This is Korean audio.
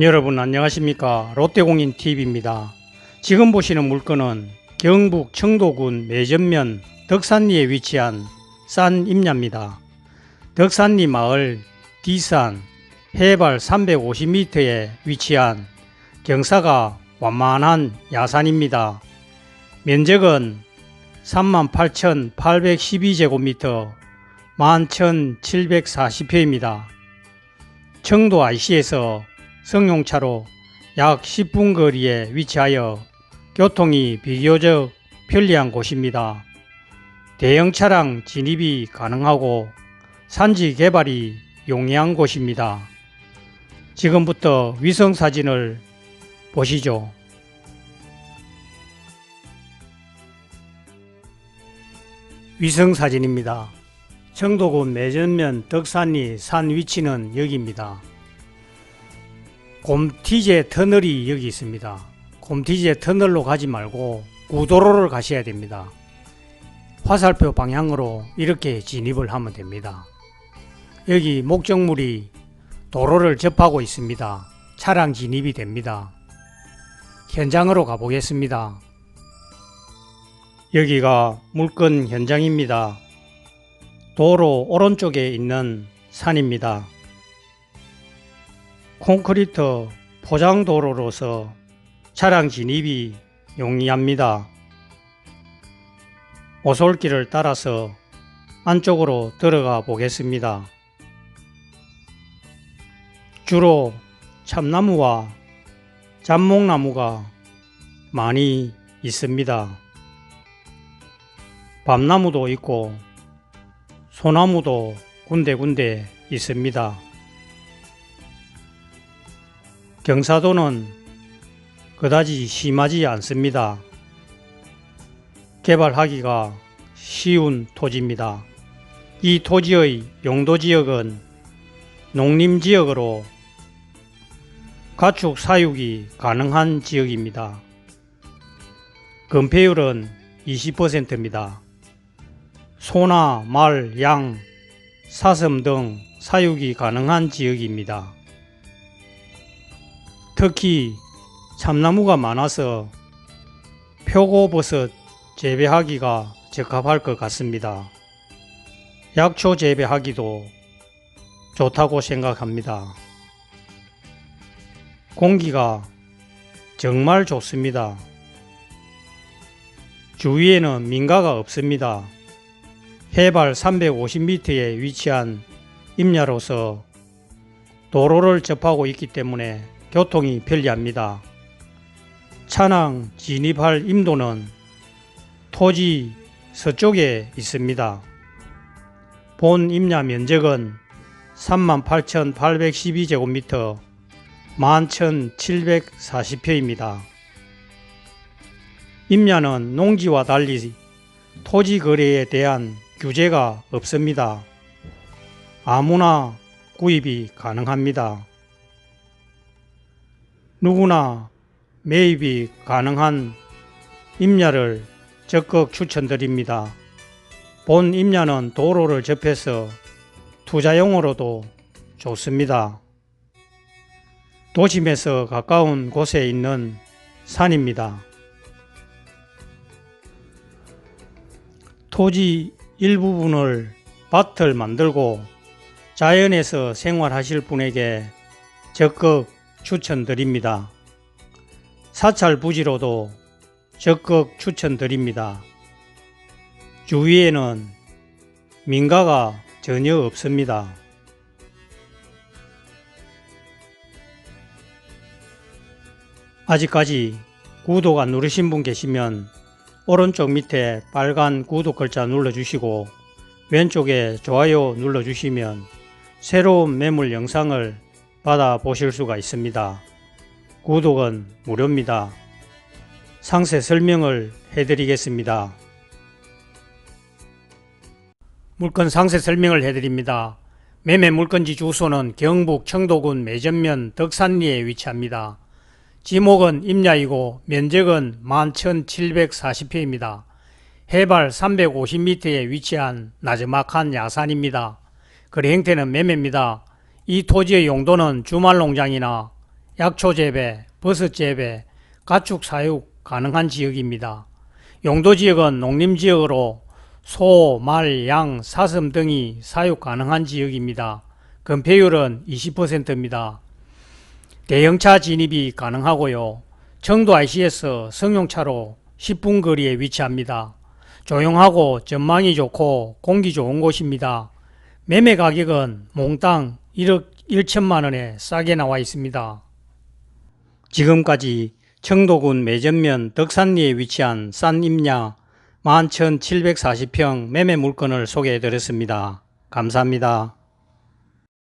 여러분 안녕하십니까 롯데공인TV입니다. 지금 보시는 물건은 경북 청도군 매전면 덕산리에 위치한 산 임야입니다. 덕산리 마을 D산 해발 350m에 위치한 경사가 완만한 야산입니다. 면적은 38,812제곱미터 11,740평입니다. 청도 IC에서 성용차로 약 10분 거리에 위치하여 교통이 비교적 편리한 곳입니다. 대형 차량 진입이 가능하고 산지 개발이 용이한 곳입니다. 지금부터 위성 사진을 보시죠. 위성 사진입니다. 청도군 매전면 덕산리 산 위치는 여기입니다. 곰티제 터널이 여기 있습니다. 곰티제 터널로 가지 말고 구도로를 가셔야 됩니다. 화살표 방향으로 이렇게 진입을 하면 됩니다. 여기 목적물이 도로를 접하고 있습니다. 차량 진입이 됩니다. 현장으로 가보겠습니다. 여기가 물건 현장입니다. 도로 오른쪽에 있는 산입니다. 콘크리트 포장도로로서 차량 진입이 용이합니다. 오솔길을 따라서 안쪽으로 들어가 보겠습니다. 주로 참나무와 잡목나무가 많이 있습니다. 밤나무도 있고 소나무도 군데군데 있습니다. 경사도는 그다지 심하지 않습니다. 개발하기가 쉬운 토지입니다. 이 토지의 용도 지역은 농림 지역으로 가축 사육이 가능한 지역입니다. 건폐율은 20%입니다. 소나 말, 양, 사슴 등 사육이 가능한 지역입니다. 특히 참나무가 많아서 표고버섯 재배하기가 적합할 것 같습니다. 약초 재배하기도 좋다고 생각합니다. 공기가 정말 좋습니다. 주위에는 민가가 없습니다. 해발 350m에 위치한 임야로서 도로를 접하고 있기 때문에 교통이 편리합니다. 차량 진입할 임도는 토지 서쪽에 있습니다. 본 임야 면적은 38,812제곱미터 11,740평입니다. 임야는 농지와 달리 토지 거래에 대한 규제가 없습니다. 아무나 구입이 가능합니다. 누구나 매입이 가능한 임야를 적극 추천드립니다. 본 임야는 도로를 접해서 투자용으로도 좋습니다. 도심에서 가까운 곳에 있는 산입니다. 토지 일부분을 밭을 만들고 자연에서 생활하실 분에게 적극 추천드립니다. 사찰 부지로도 적극 추천드립니다. 주위에는 민가가 전혀 없습니다. 아직까지 구독 안 누르신 분 계시면 오른쪽 밑에 빨간 구독 글자 눌러주시고 왼쪽에 좋아요 눌러주시면 새로운 매물 영상을 받아 보실 수가 있습니다. 구독은 무료입니다. 상세 설명을 해드리겠습니다. 물건 상세 설명을 해드립니다. 매매 물건지 주소는 경북 청도군 매전면 덕산리에 위치합니다. 지목은 임야이고 면적은 11,740평입니다. 해발 350m에 위치한 나지막한 야산입니다. 거래 형태는 매매입니다. 이 토지의 용도는 주말 농장이나 약초 재배, 버섯 재배, 가축 사육 가능한 지역입니다. 용도 지역은 농림 지역으로 소, 말, 양, 사슴 등이 사육 가능한 지역입니다. 건폐율은 20%입니다. 대형차 진입이 가능하고요. 청도 IC에서 승용차로 10분 거리에 위치합니다. 조용하고 전망이 좋고 공기 좋은 곳입니다. 매매 가격은 몽땅 1억 1천만 원에 싸게 나와 있습니다. 지금까지 청도군 매전면 덕산리에 위치한 싼임야 11,740평 매매 물건을 소개해 드렸습니다. 감사합니다.